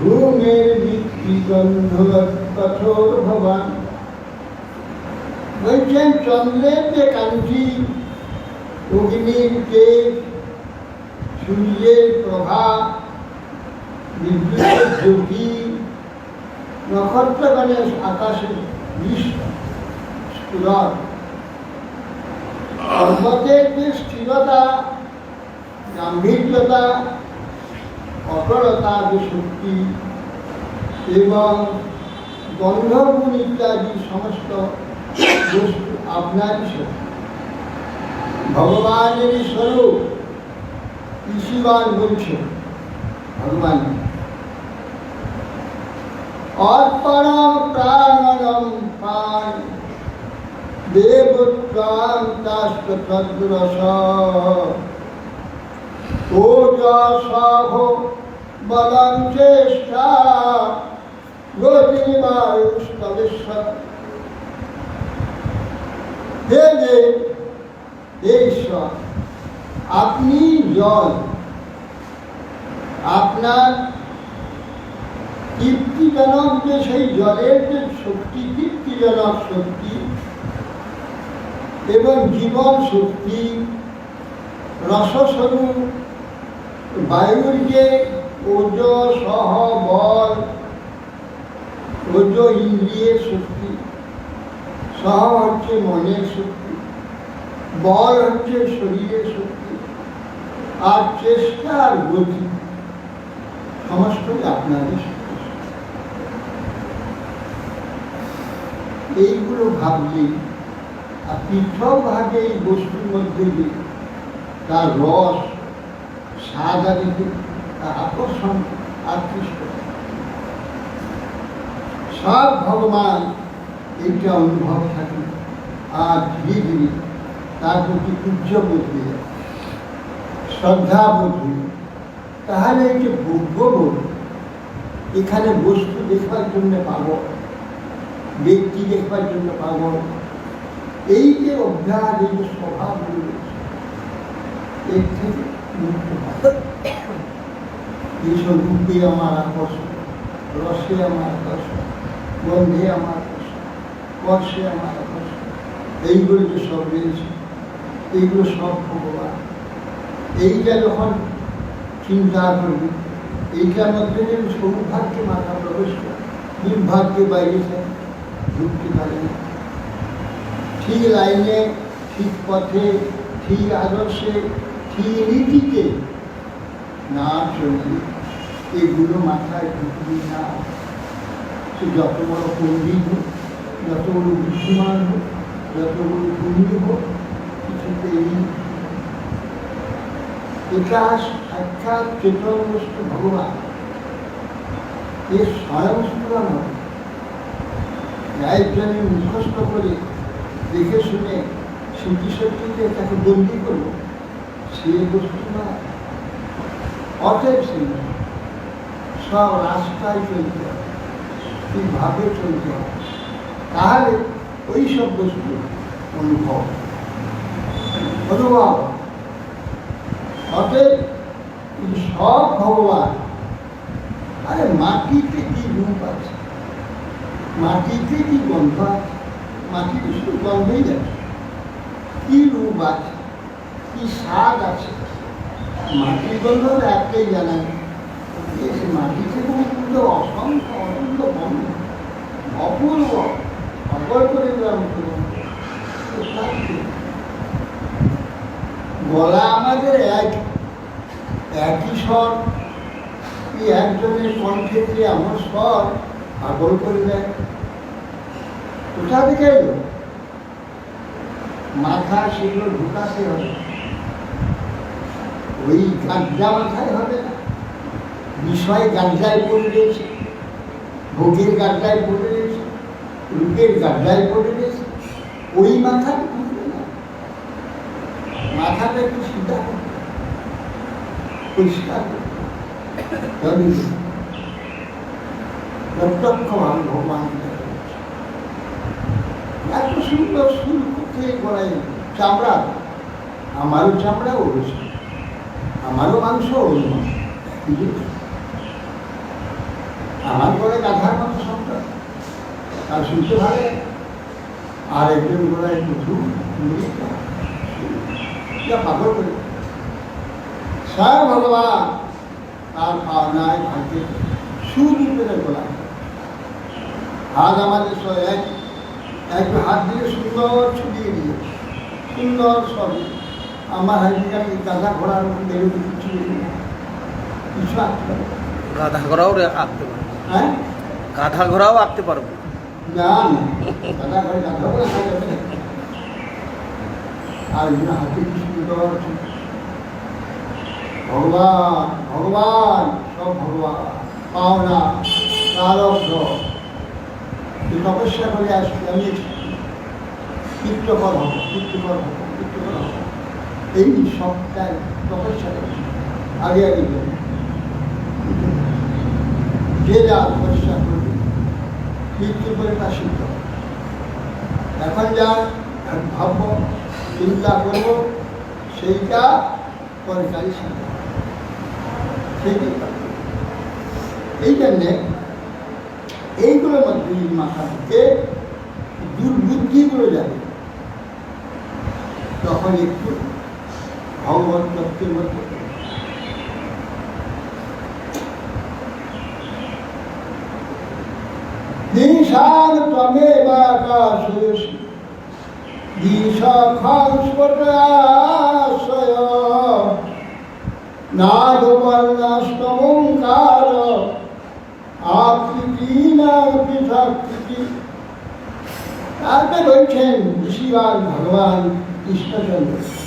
ঘুমের ভিত্তি গন্ধ কঠোর ভবান। বলছেন চন্দ্রের যে কাঞ্চি, অগ্নির তেজ, সূর্যের প্রভা বিদ্যুতের জ্যোতি, নক্ষত্রগণের আকাশে যে স্থিরতা গাম্ভীর্যতা, অটলতা যে শক্তি এবং গন্ধগুণ ইত্যাদি সমস্ত বস্তু আপনারই শক্তি ভগবানের স্বরূপ ঋষিবান বলছে ভগবান। অর্পণম প্রাণম পান দেবত্রাং তাস্ত্রদ্রস চেষ্টা আপনি জল, আপনার তৃপ্তিজনক যে সেই জলের যে শক্তি তৃপ্তিজনক শক্তি এবং জীবন শক্তি, রসস্বরূপ বায়ুর যে ওজ সহ বল, ওজ ইন্দ্রিয়ের শক্তি। সহ হচ্ছে মনের শক্তি, বল হচ্ছে শরীরের শক্তি, আর চেষ্টা আর গতি সমস্তই আপনারই শক্তি। এইগুলো ভাবলে, আর পৃথকভাবে এই বস্তুর মধ্যে তার রস আদিতে তার আকর্ষণ আকৃষ্ট। সব ভগবান এইটা অনুভব থাকে আর ধীরে ধীরে তার প্রতি পূজ্য যায়। শ্রদ্ধা হয়ে তাহলে যে ভোগ্য বোধ, এখানে বস্তু দেখবার জন্য পাব, ব্যক্তি দেখবার জন্য পাব, এই যে অভ্যাস, এই যে স্বভাব এর থেকে এইসব রূপে আমার আকর্ষণ, রসে আমার আকর্ষণ, গন্ধে আমার আকর্ষণ, স্পর্শে আমার আকর্ষণ, এইগুলো যে সব রয়েছে, এইগুলো সব ভগবান। এইটা যখন চিন্তা করবি এইটার মধ্যে যে সৌভাগ্যে মাথা প্রবেশ করে দুর্ভাগ্যে বাইরে যায়, ঢুকতে পারে না। ঠিক লাইনে, ঠিক পথে, ঠিক আদর্শে ঠিক না চলবে এগুলো মাথায় ঢুকবি না সে যত বড় পণ্ডিত হোক, যত বড় বুদ্ধিমান হোক, যত বড় পুণ্য হোক, কিছুতেই এটা সাক্ষাৎ চেতন বস্তু ভগবান এর স্বয়ং স্ফুরণ হবে। মুখস্থ করে দেখে শুনে স্মৃতি শক্তিতে তাকে বন্দি করব না অতএব সে নয়। সব রাস্তায় চলতে হবে চলতে হবে তাহলে ওই সব বস্তু অনুভব। অনুভব অতএব সব ভগবান আরে মাটিতে কি রূপ আছে? মাটিতে কি গন্ধ আছে? মাটিতে শুধু গন্ধই যাচ্ছে কি রূপ আছে? কি স্বাদ আছে? মাটির গন্ধ একটাই জানা নেই। যে সে মাটি থেকে উঠল অসংখ্য অনন্ত গন্ধ অপূর্ব অপর করে গলা আমাদের এক, একই স্বর। এই একজনের কণ্ঠে যে আমার স্বর পাগল করে দেয়। কোথা থেকে মাথা সেগুলো ঢুকাতে হবে। ওই গাঞ্জা মাথায় হবে না বিষয় গাঞ্জায় পড়ে রয়েছে, ভোগের গাঞ্জায় পড়ে রয়েছে, রূপের গাঞ্জায় পড়ে রয়েছে, ওই মাথা ঢুকবে না মাথাটা একটু করতে পরিষ্কার করতে হবে। ভগবান এত সুন্দর সুর কোথায় গলায় চামড়া, আমারও চামড়া, ওরও চামড়া। আমারও মাংস আমার করে গাধার মতো সন্তান তার শুনতে ভালো। আর একজন গোড়ায় প্রচুর যা পাগল করে। স্বয়ং ভগবান, তার পাওনায় ভাগ্যে সুদূপের গোলা হাত আমাদের সব এক এক হাত দিয়ে সুন্দর ছুটিয়ে দিয়ে সুন্দর সবই আমার আমি গাধা ঘোড়ার দেখে কিছু কিছু আঁকতে পারি না। গাধা ঘোড়াও আঁকতে পারব। হ্যাঁ? গাধা ঘোড়াও আঁকতে পারব। না গাধা ঘোড়া যাবে না। আর হাতে কি সুন্দর ছুটি। ভগবান ভগবান সব ভগবান। পাওনা প্রারব্ধ তপস্যা করে আসছি আমি কীর্তকর হব কীর্তকর হব কীর্তকর হব। এই সবটাই তপস্যা করছি আগে আগে। যে যা তপস্যা করবে মৃত্যু করে তা সিদ্ধ। এখন যা ভাবব, চিন্তা করব, সেইটা সিদ্ধ হবে। সেইটাই এই জন্যে এইগুলোর মধ্যে মাথা থেকে দুর্বুদ্ধিগুলো যাবে তখন একটু ভগবত তত্ত্বের মধ্যে দিশার ত্বমেব আকাশেষু দিশাখাংস্পটাশ্রয় নাগবর্ণাষ্টমঙ্কার আকৃতি না পৃথকৃতি তারপরে বলছেন ঋষিবান ভগবান কৃষ্ণচন্দ্র।